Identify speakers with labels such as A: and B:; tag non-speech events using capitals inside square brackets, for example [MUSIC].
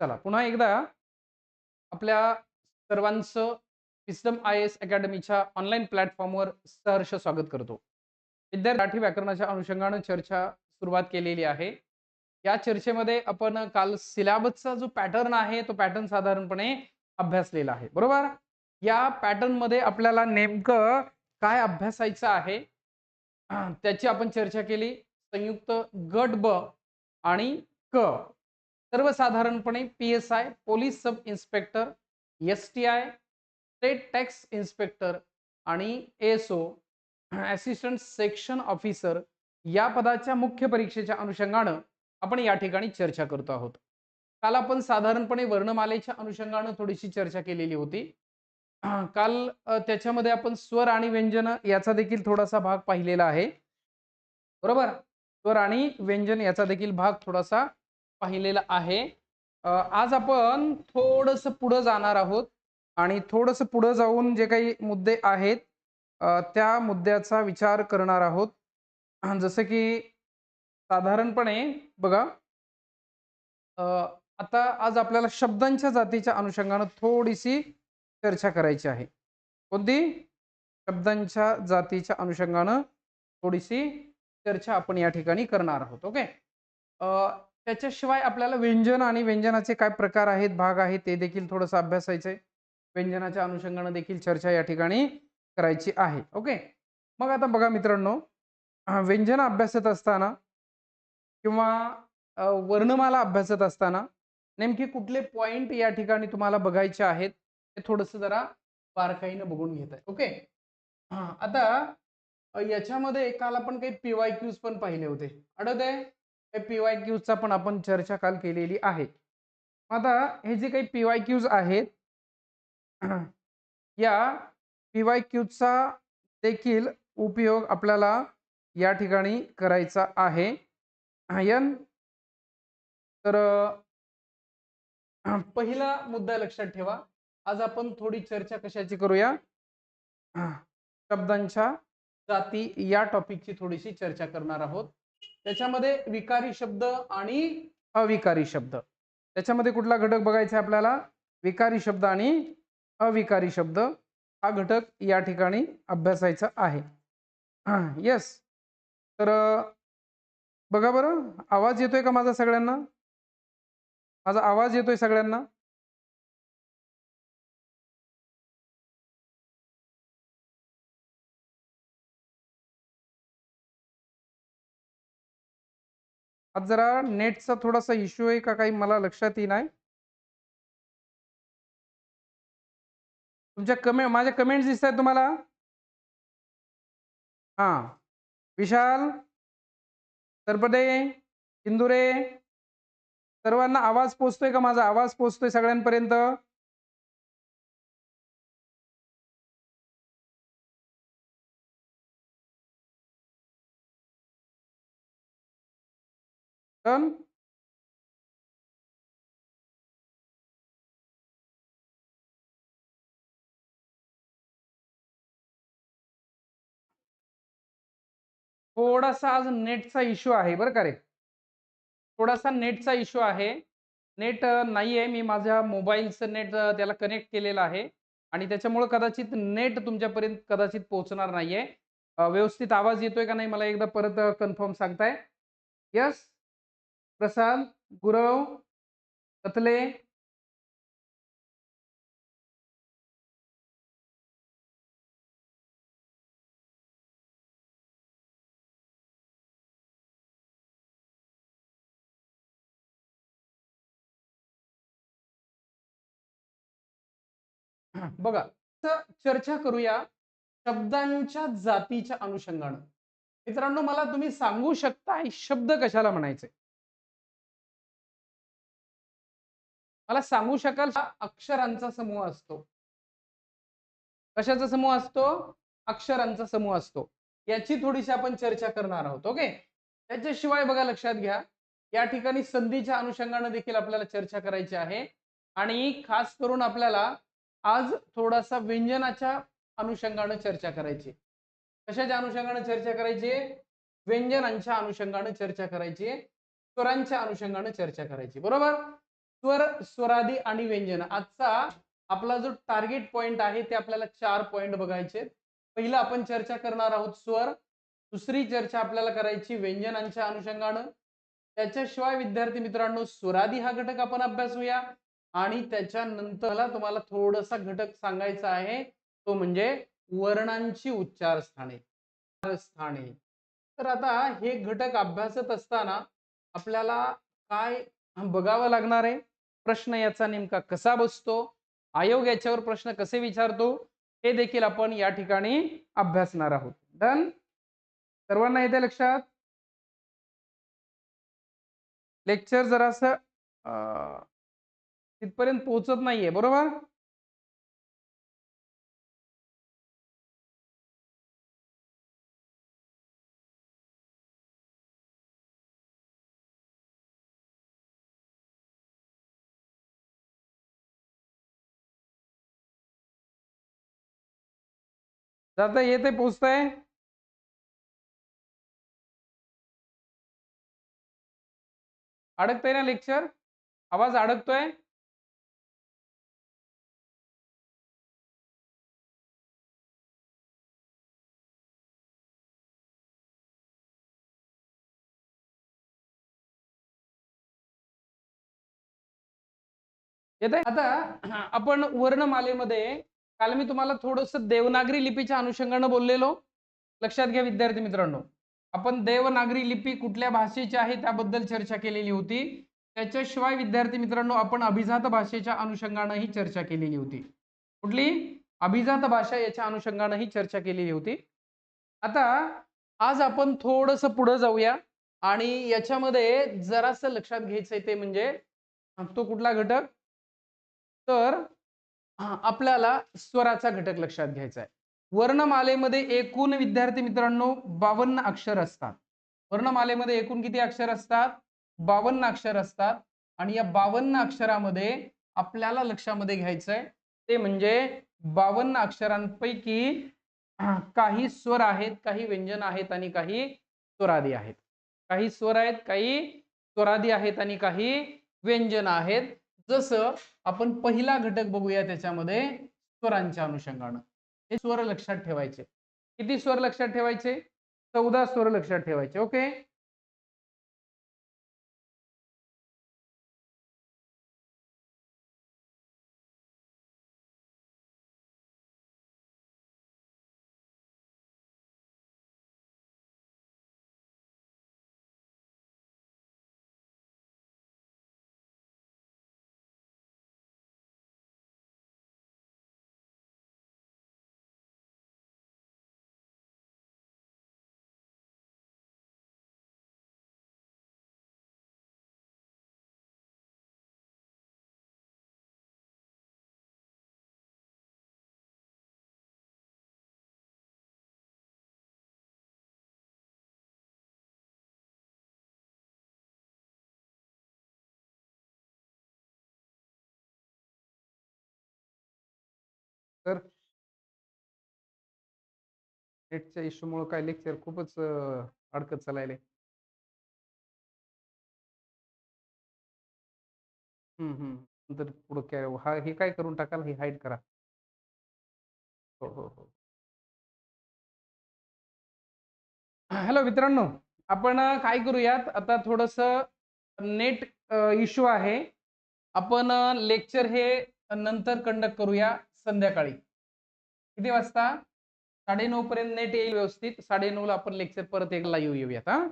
A: चला पुन्हा एकदा आपल्या सर्वांचं विस्डम आय एस अकॅडमीच्या ऑनलाईन प्लॅटफॉर्मवर सहर्ष स्वागत करतो. विद्यार्थी मराठी व्याकरणाच्या अनुषंगानं चर्चा सुरुवात केलेली आहे. या चर्चेमध्ये आपण काल सिलॅबसचा जो पॅटर्न आहे तो पॅटर्न साधारणपणे अभ्यासलेला आहे. बरोबर? या पॅटर्नमध्ये आपल्याला नेमकं काय अभ्यासायचं आहे त्याची आपण चर्चा केली. संयुक्त गट ब आणि क. सर्वसाधारणपणे P S I police sub inspector S T I state tax inspector आणि S O assistant section officer या पदाच्या मुख्य परीक्षेच्या अनुषंगानं आपण या ठिकाणी चर्चा करतो आहोत. काल आपण साधारणपणे वर्णमालेच्या अनुषंगानं थोडीशी चर्चा केलेली होती. काल त्याच्यामध्ये आपण स्वर आणि व्यंजन याचा देखील थोडासा भाग पाहिलेला आहे. बरोबर? स्वर आणि व्यंजन याचा देखील भाग थोडासा पाहिलेलं आहे. आज आपण थोडस पुढं जाणार आहोत आणि थोडस पुढं जाऊन जे काही मुद्दे आहेत त्या मुद्द्याचा विचार करणार आहोत. जसं की साधारणपणे बघा आता आज आपल्याला शब्दांच्या जातीच्या अनुषंगानं थोडीशी चर्चा करायची आहे. कोणती? शब्दांच्या जातीच्या अनुषंगानं थोडीशी चर्चा आपण या ठिकाणी करणार आहोत. ओके? त्याच्याशिवाय आपल्याला व्यंजन आणि व्यंजनाचे काय प्रकार आहेत भाग आहेत ते देखील थोडंसं अभ्यासायचं आहे व्यंजनाच्या अनुषंगानं देखील चर्चा या ठिकाणी करायची आहे. ओके? मग आता बघा मित्रांनो व्यंजन अभ्यासत असताना किंवा वर्णमाला अभ्यासत असताना नेमके कुठले पॉईंट या ठिकाणी तुम्हाला बघायचे आहेत ते थोडंसं जरा बारकाईनं बघून घेत आहे. ओके? आता याच्यामध्ये काल आपण काही पी वाय क्यूज पण पाहिले होते. आठवत आहे पी वाय क्यूजचा पण आपण चर्चा काल केलेली आहे. आता हे जे काही पी वाय क्यूज आहेत [CLEARS THROAT] या पी वाय क्यूजचा देखील उपयोग आपल्याला या ठिकाणी करायचा आहे. यन तर [CLEARS THROAT] पहिला मुद्दा लक्षात ठेवा. आज आपण थोडी चर्चा कशाची करूया? [CLEARS THROAT] शब्दांच्या जाती या टॉपिकची थोडीशी चर्चा करणार आहोत. त्याच्यामध्ये विकारी शब्द आणि अविकारी शब्द. त्याच्यामध्ये कुठला घटक बघायचा आपल्याला? विकारी शब्द आणि अविकारी शब्द. हा घटक या ठिकाणी अभ्यासायचा आहे. [CLEARS THROAT] येस तर बघा बरं. आवाज येतोय का माझा सगळ्यांना? माझा आवाज येतोय सगळ्यांना? आज जरा नेटचा थोडासा इश्यू आहे का काही मला लक्षात येईल तुमच्या कमे माझ्या कमेंट्स दिसत आहेत तुम्हाला? हा. विशाल सरपदे इंदुरे सर्वांना आवाज पोचतोय का माझा? आवाज पोचतोय सगळ्यांपर्यंत? थोडासा आज नेटचा इश्यू आहे बरं का रे? थोडासा नेटचा इश्यू आहे. नेट नाही आहे मी माझ्या मोबाईलचं नेट त्याला कनेक्ट केलेलं आहे. आणि त्याच्यामुळं कदाचित नेट तुमच्यापर्यंत कदाचित पोहोचणार नाही आहे व्यवस्थित आवाज येतोय का नाही मला एकदा परत कन्फर्म सांगताय. यस प्रसाद गुरव कतले. बघा चर्चा करूया शब्दांच्या जातीच्या अनुषंगानं. मित्रांनो मला तुम्ही सांगू शकता शब्द कशाला म्हणायचे? मला सांगू शकाल हा अक्षरांचा समूह असतो. कशाचा समूह असतो? अक्षरांचा समूह असतो. याची थोडीशी आपण चर्चा करणार आहोत ओके? त्याच्याशिवाय बघा लक्षात घ्या या ठिकाणी संधीच्या अनुषंगाने देखील आपल्याला चर्चा करायची आहे. आणि खास करून आपल्याला आज थोडासा व्यंजनाच्या अनुषंगाने चर्चा करायची. कशाच्या अनुषंगाने चर्चा करायची? व्यंजनांच्या अनुषंगाने चर्चा करायची. स्वरांच्या अनुषंगाने चर्चा करायची. बरोबर? स्वर स्वरादी आणि व्यंजन. आजचा आपला जो टार्गेट पॉइंट आहे ते आपल्याला चार पॉइंट बघायचे पहिलं आपण चर्चा करणार आहोत स्वर. दुसरी चर्चा आपल्याला करायची व्यंजनांच्या अनुषंगानं. त्याच्याशिवाय विद्यार्थी मित्रांनो स्वरादी हा घटक आपण अभ्यासूया आणि त्याच्यानंतरला तुम्हाला थोडासा घटक सांगायचा आहे. तो म्हणजे वर्णांची उच्चार स्थाने स्थाने तर आता हे घटक अभ्यासत असताना आपल्याला काय बघावं लागणार आहे. प्रश्न याचा नेमका कसा बसतो? आयोग याच्यावर प्रश्न कसे विचारतो? हे देखील आपण या ठिकाणी अभ्यासणार आहोत. डन सर्वांना येते लक्षात? लेक्चर जरासं अं, तिथपर्यंत पोहोचत नाहीये बरोबर? जाता येते पोचतंय? अडकतंय ना लेक्चर? आवाज अडकतोय? येत आता आपण वर्णमालेमध्ये काल मी तुम्हाला थोडस देवनागरी लिपीच्या अनुषंगानं बोललेलो. लक्षात घ्या विद्यार्थी मित्रांनो. आपण देवनागरी लिपी कुठल्या भाषेची आहे त्याबद्दल चर्चा केलेली होती. त्याच्याशिवाय विद्यार्थी मित्रांनो आपण अभिजात भाषेच्या अनुषंगानं ही चर्चा केलेली होती. कुठली? अभिजात भाषा याच्या अनुषंगानं ही चर्चा केलेली होती. आता आज आपण थोडस पुढे जाऊया आणि याच्यामध्ये जरासं लक्षात घ्यायचंय ते म्हणजे तो कुठला घटक? तर आपल्याला स्वराचा घटक लक्षात घ्यायचा आहे. वर्णमालेमध्ये एकूण विद्यार्थी मित्रांनो बावन्न अक्षर असतात. वर्णमालेमध्ये एकूण किती अक्षर असतात? बावन्न अक्षर असतात. आणि या बावन्न अक्षरामध्ये आपल्याला लक्षामध्ये घ्यायचंय ते म्हणजे बावन्न अक्षरांपैकी काही स्वर आहेत काही व्यंजन आहेत आणि काही स्वरादी आहेत. काही स्वर आहेत काही स्वरादी आहेत आणि काही व्यंजन आहेत. जसं आपण पहिला घटक बघूया त्याच्यामध्ये स्वरांच्या अनुषंगानं. हे स्वर लक्षात ठेवायचे. किती स्वर लक्षात ठेवायचे? चौदा स्वर लक्षात ठेवायचे. ओके? तर नेटच्या इश्यूमुळे काय लेक्चर खूपच अडकत चालायले हम्म हम्म नंतर पुढं काय हा हे काय करून टाकाल हे हाईड करा. हो हो हो. हॅलो मित्रांनो आपण काय करूयात? आता थोडस नेट इश्यू आहे. आपण लेक्चर हे नंतर कंडक्ट करूया. संध्याकाळी. किती वाजता? साडेनऊ पर्यंत नेट येईल व्यवस्थित. साडेनऊला आपण लेक्चर परत एक येऊ येऊयात हा.